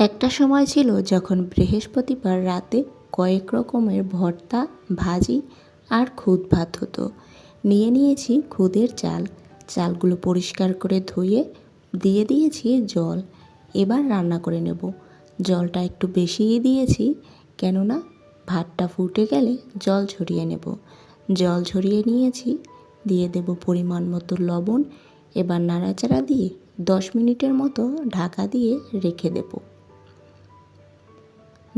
একটা সময় ছিল যখন বৃহস্পতিবার রাতে কয়েক রকমের ভর্তা, ভাজি আর খুদ ভাত হতো। নিয়ে নিয়েছি খুদের চাল। চালগুলো পরিষ্কার করে ধুয়ে দিয়ে দিয়েছি জল। এবার রান্না করে নেব। জলটা একটু বেশিই দিয়েছি, কেননা ভাতটা ফুটে গেলে জল ঝরিয়ে নেব। জল ঝরিয়ে নিয়েছি, দিয়ে দেব পরিমাণ মতো লবণ। এবার নাড়াচাড়া দিয়ে দশ মিনিটের মতো ঢাকা দিয়ে রেখে দেব।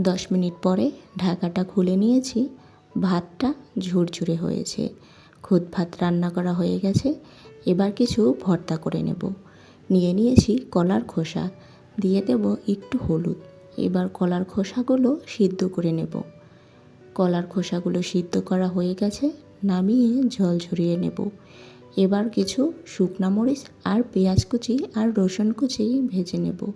দশ মিনিট পরে ঢাকাটা খুলে নিয়েছি। ভাতটা ঝুরঝুরে হয়েছে। খুদ ভাত রান্না করা হয়ে গেছে। এবার কিছু ভর্তা করে নেব। নিয়ে নিয়েছি কলার খোসা। দিয়ে দেব একটু হলুদ। এবার কলার খোসাগুলো সিদ্ধ করে নেব। কলার খোসাগুলো সিদ্ধ করা হয়ে গেছে। নামিয়ে জল ঝরিয়ে নেব। এবার কিছু শুকনা মরিচ আর পেঁয়াজ কুচি আর রসুন কুচি ভেজে নেব।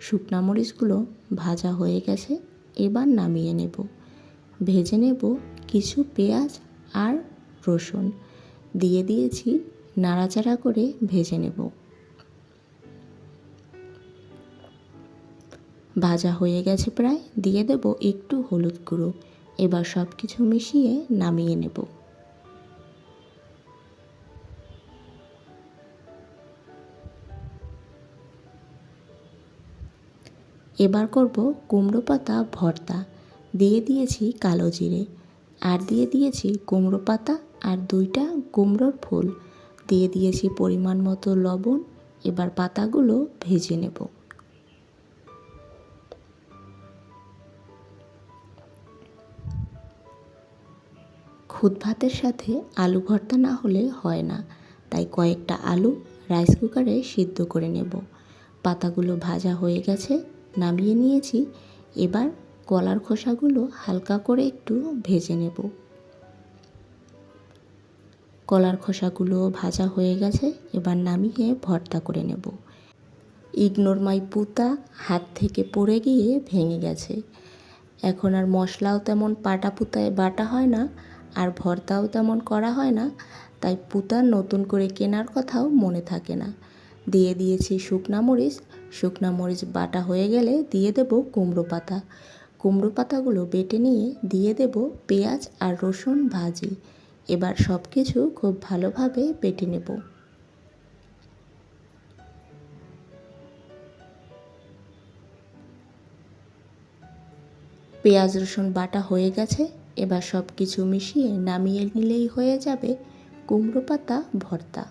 শুকনা মরিচগুলো ভাজা হয়ে গেছে। এবার নামিয়ে নেব। ভেজে নেব কিছু পেঁয়াজ আর রসুন। দিয়ে দিয়েছি নাড়াচাড়া করে ভেজে নেব। ভাজা হয়ে গেছে প্রায়। দিয়ে দেব একটু হলুদ গুঁড়ো। এবার সব কিছু মিশিয়ে নামিয়ে নেব। এবার করব কুমড়ো পাতা, ভর্তা। দিয়ে দিয়েছি কালো জিরে। আর দিয়ে দিয়েছি কুমড়ো পাতা আর দুইটা কুমড়োর ফুল। দিয়ে দিয়েছি পরিমাণ মতো লবণ। এবার পাতাগুলো ভেজে নেব। খুদ ভাতের সাথে আলু ভর্তা না হলে হয় না। তাই কয়েকটা আলু রাইস কুকারে সিদ্ধ করে নেব। পাতাগুলো ভাজা হয়ে গেছে। নামিয়ে নিয়েছি। এবার কলার খোসাগুলো হালকা করে একটু ভেজে নেব। কলার খোসাগুলো ভাজা হয়ে গেছে, এবার নামিয়ে ভর্তা করে নেব। ইগনোর মাই পুতা হাত থেকে পড়ে গিয়ে ভেঙে গেছে। এখন আর মশলাও তেমন পাটা পুতায় বাটা হয় না, আর ভর্তাও তেমন করা হয় না, তাই পুতা নতুন করে কেনার কথাও মনে থাকে না। দিয়ে দিয়েছি শুকনা মরিচ। শুকনা মরিচ বাটা হয়ে গেলে দিয়ে দেব কুমড়ো পাতা। কুমড়ো পাতাগুলো বেটে নিয়ে দিয়ে দেব পেঁয়াজ আর রসুন ভাজি। এবার সব কিছু খুব ভালোভাবে বেটে নেব। পেঁয়াজ, রসুন বাটা হয়ে গেছে। এবার সব কিছু মিশিয়ে নামিয়ে নিলেই হয়ে যাবে কুমড়ো পাতা ভর্তা।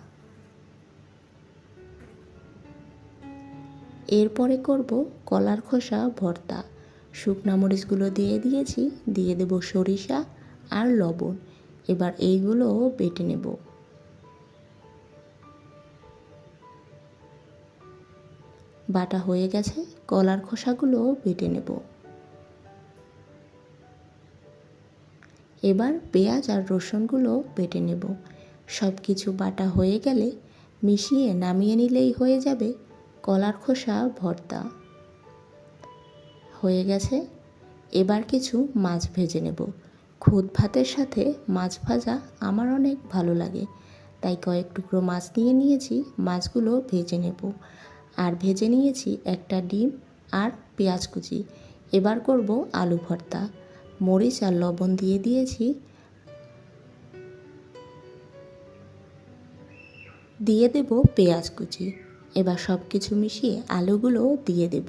এরপরে করব কলার খোসা, ভর্তা। শুকনা মরিচগুলো দিয়ে দিয়েছি, দিয়ে দেব সরিষা আর লবণ। এবার এইগুলো বেটে নেব। বাটা হয়ে গেছে, কলার খোসাগুলো বেটে নেব। এবার পেঁয়াজ আর রসুনগুলো বেটে নেব। সব কিছু বাটা হয়ে গেলে মিশিয়ে নামিয়ে নিলেই হয়ে যাবে কলার খোসা, ভর্তা হয়ে গেছে। এবার কিছু মাছ ভেজে নেব। খুদ ভাতের সাথে মাছ ভাজা আমার অনেক ভালো লাগে, তাই কয়েক টুকরো মাছ নিয়ে নিয়েছি, মাছগুলো ভেজে নেব। আর ভেজে নিয়েছি একটা ডিম আর পেঁয়াজ কুচি। এবার করব আলু ভর্তা। মরিচ আর লবণ দিয়ে দিয়েছি। দিয়ে দেব পেঁয়াজ কুচি। এবার সব কিছু মিশিয়ে আলুগুলো দিয়ে দেব।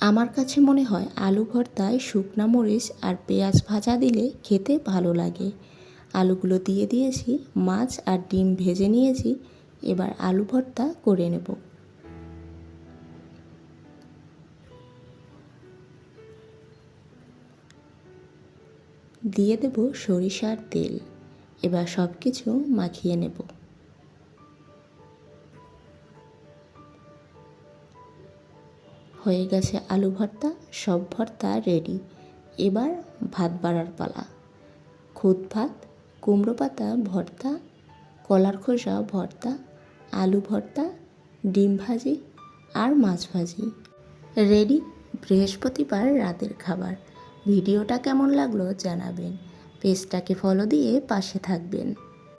আমার কাছে মনে হয় আলু ভর্তায় শুকনা মরিচ আর পেঁয়াজ ভাজা দিলে খেতে ভালো লাগে। আলুগুলো দিয়ে দিয়েছি, মাছ আর ডিম ভেজে নিয়েছি, এবার আলু ভর্তা করে নেব। দিয়ে দেব সরিষার তেল। এবার সব কিছু মাখিয়ে নেব। হয়ে গেছে আলু ভর্তা, সব ভর্তা রেডি এবার ভাত বাড়ার পালা। খুদ ভাত, কুমড়ো পাতা ভর্তা, কলার খোসা ভর্তা, আলু ভর্তা, ডিম ভাজি আর মাছ ভাজি। রেডি বৃহস্পতিবার রাতের খাবার। ভিডিওটা কেমন লাগল জানাবেন। পেজটাকে ফলো দিয়ে পাশে থাকবেন।